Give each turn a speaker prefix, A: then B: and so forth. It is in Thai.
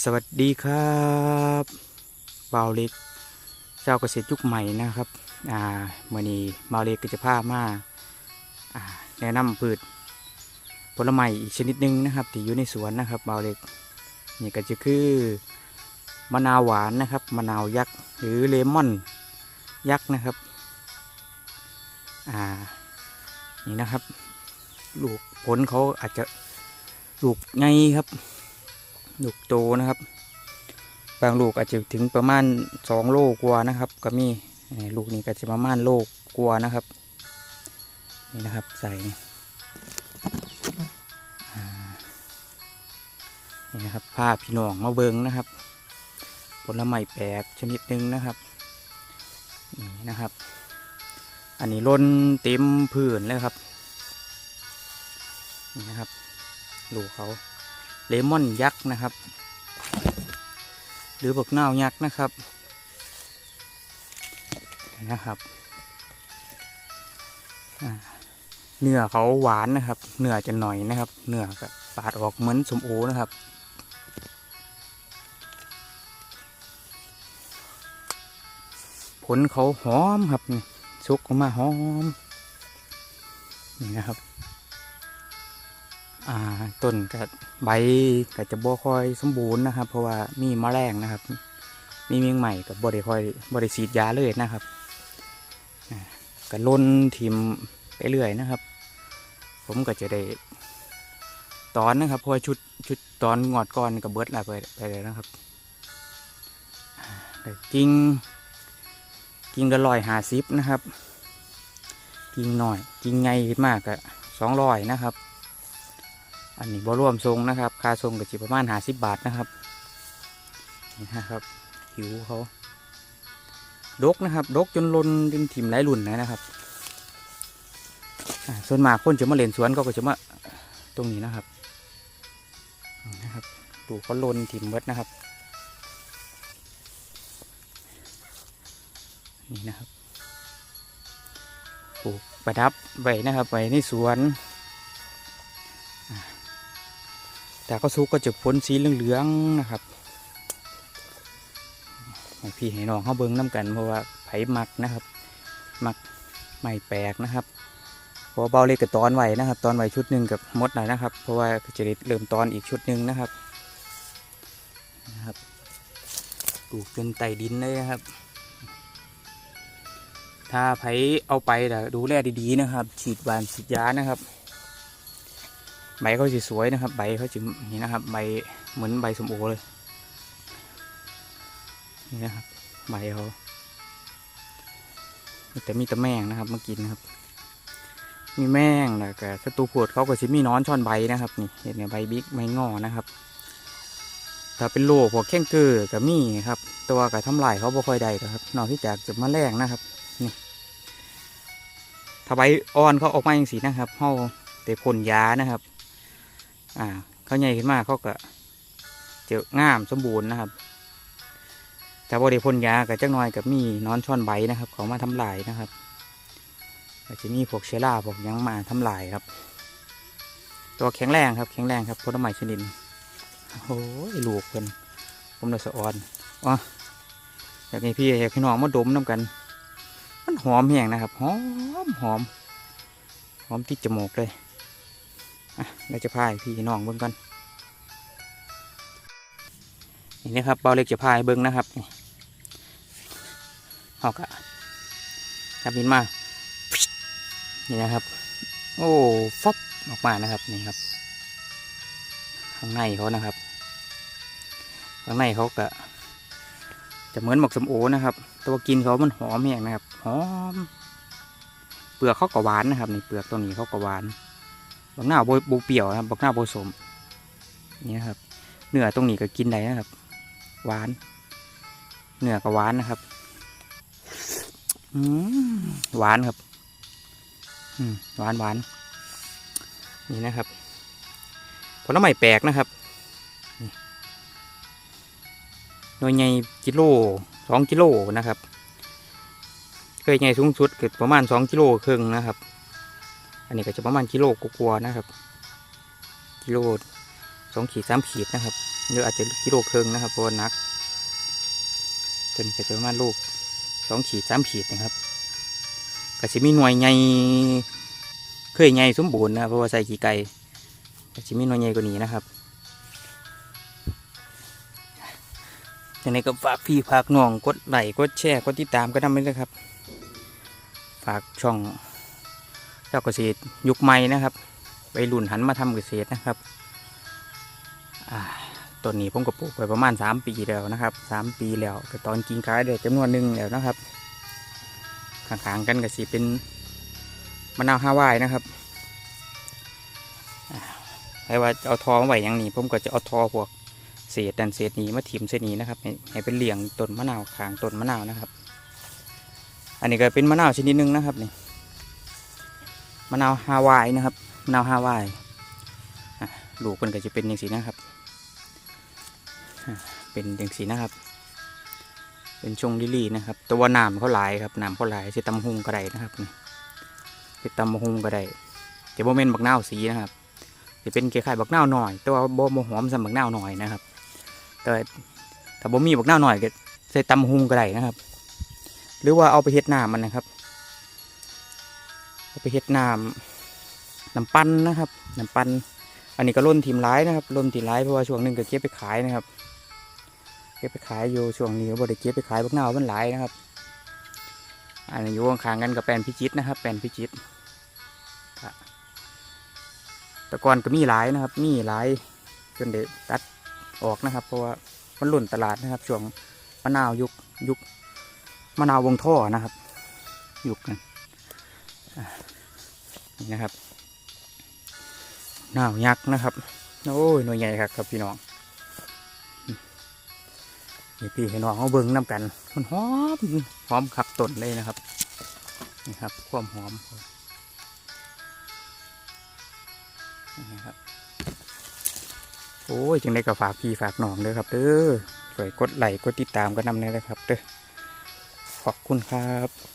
A: สวัสดีครับบาเล็ก เจ้าเกษตรยุคใหม่นะครับอ่าเมื่อนี้บาเล็กก็จะพามาอ่าแนะนำพืชผลไม้อีกชนิดหนึ่งนะครับที่อยู่ในสวนนะครับบาเล็กนี่ก็จะคือมะนาวหวานนะครับมะนาวยักษ์หรือเลมอนยักษ์นะครับอ่านี่นะครับลูกผลเขาอาจจะลูกไงครับ ลูกโตนะครับ บางลูกอาจจะถึงประมาณสองโลกว่านะครับ ก็มีนี่ลูกนี้ก็จะประมาณโลกกว่านะครับ นี่นะครับใส่นี่นะครับผ้าพี่น้องมาเบิงนะครับ ผลไม้แปลกชนิดหนึ่งนะครับนี่นะครับ อันนี้ล้นเต็มพื้นเลยครับนี่นะครับ ลูกเขา เลมอนยักษ์นะครับ หรือบักนาวยักษ์นะครับนะครับเนื้อเขาหวานนะครับ เนื้อจะหน่อยนะครับ เนื้อก็ปาดออกเหมือนสมโอนะครับผลเขาหอมครับสุกออกมาหอมนี่นะครับ ต้นกับใบก็จะบ่ค่อยสมบูรณ์นะครับ เพราะว่ามีมแมลงนะครับ มีเมียงใหม่กับบ่ได้ค่อยบ่ได้ฉีดยาเลยนะครับก็ล้นทิมไปเรื่อยนะครับ ผมก็จะได้ตอนนะครับเพราะชุดชุดตอนงอดก้อนกับเบิร์ดละไปไปเลยนะครับกิ่งกิ่งละร้อยหาสิบนะครับ กิ่งหน่อยกิ่งใหญ่มากก็สองร้อยนะครับ อันนี้บ่รวมทรงนะครับ ค่าทรงก็จิประมาณหาสิบบาทนะครับนี่นะครับผิวเขาดกนะครับดกจนลนจนถิ่มหลายรุ่นนะครับส่วนมากคนจะมาเล่นสวนก็จะมาตรงนี้นะครับนี่นะครับดูเขาลนถิ่มเมดนะครับนี่นะครับปลูกประดับไว้นะครับไว้ในสวน แต่ก็ซุกก็จะพ้นสีเหลืองๆนะครับพี่ให้น้องเขาเบิ้งน้ำกันเพราะว่าไผ่มักนะครับมักไม่แปลกนะครับเพราะเบาเล็กกับตอนไหวนะครับ ตอนไหวชุดหนึ่งกับมดหน่อยนะครับ เพราะว่าจะเริ่มตอนอีกชุดหนึ่งนะครับนะครับปลูกจนไต่ดินเลยนะครับ ถ้าไผ่เอาไปแต่ดูแลดีๆนะครับ ฉีดหวานฉีดยานะครับ ใบเขาจะสวยนะครับ ใบเขาจะนี่นะครับ ใบเหมือนใบสมโอเลย นี่นะครับ ใบเขาแต่มีแต่แมงนะครับมากินนะครับ มีแมงแล้วก็ศัตรูโผดเขาก็จะมีหนอนช่อนใบนะครับ นี่เห็นไหมใบบิ๊กใบงอนะครับ ถ้าเป็นโรคพวกแข้งเกลือกับมีครับ ตัวกับทำลายเขาบ่ค่อยได้ครับนอกที่จากจะมาแรงนะครับ นี่ถ้าใบอ่อนเขาออกมาอย่างสีนะครับเขาแต่พ่นยานะครับ อ่าเขาใหญ่ขึ้นมากเขาก็เจองามสมบูรณ์นะครับ แต่บริพนยากับจักหน่อยกับมีนอนช่อนใบนะครับ เขามาทำลายนะครับอาจจะมีพวกเชื้อราพวกยังมาทำลายครับ ตัวแข็งแรงครับแข็งแรงครับผลไม้ชนิดนี้โอ้ยลูกเพิ่นผมเลยสะออนอ๋ออยากให้พี่อยากให้น้องมาดมน้ำกัน มันหอมแห้งนะครับหอมหอมหอมที่จมูกเลย เราจะพายพี่น้องเบิ้งกันนี่นะครับเบาเล็กจะพายเบิ้งนะครับเอากะขับบินมา นี่นะครับ โอ้ฟอบออกมานะครับนี่ครับ ข้างในเขานะครับ ข้างในเขาก็จะเหมือนหมกสมโอนะครับ ตัวกินเขามันหอมแห้งนะครับ หอม เปลือกเขาก็หวานนะครับนี่เปลือกตัวนี้เขาก็หวาน บักหน้าโบโบเปียวนะครับบักหน้าโบสมนี่ครับเนื้อตรงนี้ก็กินได้นะครับ หวาน เนื้อก็หวานนะครับอืมหวานครับอืมหวานหวานนี่นะครับผลไม้แปลกนะครับหน่วยใหญ่กิโลสองกิโลนะครับเคยใหญ่สูงสุดเกิดประมาณสองกิโลครึ่งนะครับ อันนี้ก็จะประมาณกิโลกว่าๆนะครับ กิโลสองขีดสามขีดนะครับหรืออาจจะกิโลครึ่งนะครับเพราะนักจนก็จะประมาณลูกสองขีดสามขีดนะครับก็จะมีหน่วยใหญ่เคยใหญ่สมบูรณ์นะเพราะว่าใส่ขี้ไก่ก็จะมีหน่วยใหญ่กว่านี้นะครับยังไงก็ฝากพี่ฝากน้องกดไลค์กดแชร์กดติดตามก็ทำไปเลยครับ ฝากช่อง เจ้าเกษตรยุคใหม่นะครับไปรุ่นหันมาทำเกษตรนะครับต้นนี้ผมก็ปลูกไปประมาณ 3 ปีแล้วนะครับ3ปีแล้วแต่ตอนกินขายได้จำนวนหนึ่งแล้วนะครับข้างๆกันก็สิเป็นมะนาวฮาวายนะครับให้ว่าเอาทอมาไว้อย่างนี้ ผมก็จะเอาทอพวกเศษดันเศษนี้มาถิ่มเศษนี้นะครับให้เป็นเหลี่ยงต้นมะนาวขางต้นมะนาวนะครับ อันนี้ก็เป็นมะนาวชนิดหนึ่งนะครับนี่ มะนาวฮาวายนะครับมะนาวฮาวายลูกมันก็จะเป็นอย่างสีนะครับ เป็นอย่างสีนะครับ เป็นชงลิลี่นะครับ แตัวาน้ำเขาหลายครับน้ำเขาหลายจะตำหุงก็ได้นะครับนี่จะตำหุงก็ได้จะโมเมนต์บักนาวสีนะครับจะเป็นคล้ายบักนาวหน่อย แต่ว่าบ่บ่หอมสำบักนาวหน่อยนะครับ แต่ถ้าบ่มีบักนาวหน่อยก็ใส่ตำหุงก็ได้นะครับ หรือว่าเอาไปเฮ็ดน้ำมันนะครับ ไปเฮ็ดน้ำน้ำปั้นนะครับน้ำปั้นอันนี้ก็ล่นทีมร้ายนะครับล่นทีมร้ายเพราะว่าช่วงหนึ่งก็เก็บไปขายนะครับ เก็บไปขายอยู่ช่วงนี้ก็บ่ได้เก็บไปขายพวกเน่ามันหลายนะครับ อันนี้อยู่ข้างๆกันกับแปลนพิจิตนะครับ แปลนพิจิตแต่ก่อนก็มีหลายนะครับ มีหลายจนเด็ตัดออกนะครับ เพราะว่ามันหล่นตลาดนะครับช่วงมะนาวยุคยุคมะนาววงท่อนะครับ ยุกกันะ นี่นะครับหนาวยักษ์นะครับ โอ้ยหน่วยใหญ่ครับครับพี่น้องนี่พี่ให้น้องเขาเบิ้งน้ำกัน มันหอมหอมขับต้นเลยนะครับ นี่ครับความหอมนี่ครับโอ้ยจึงได้กับฝากพี่ฝากน้องเด้อครับเด้อช่วยกดไลค์กดติดตามกันนำเลยนะครับเด้อขอบคุณครับ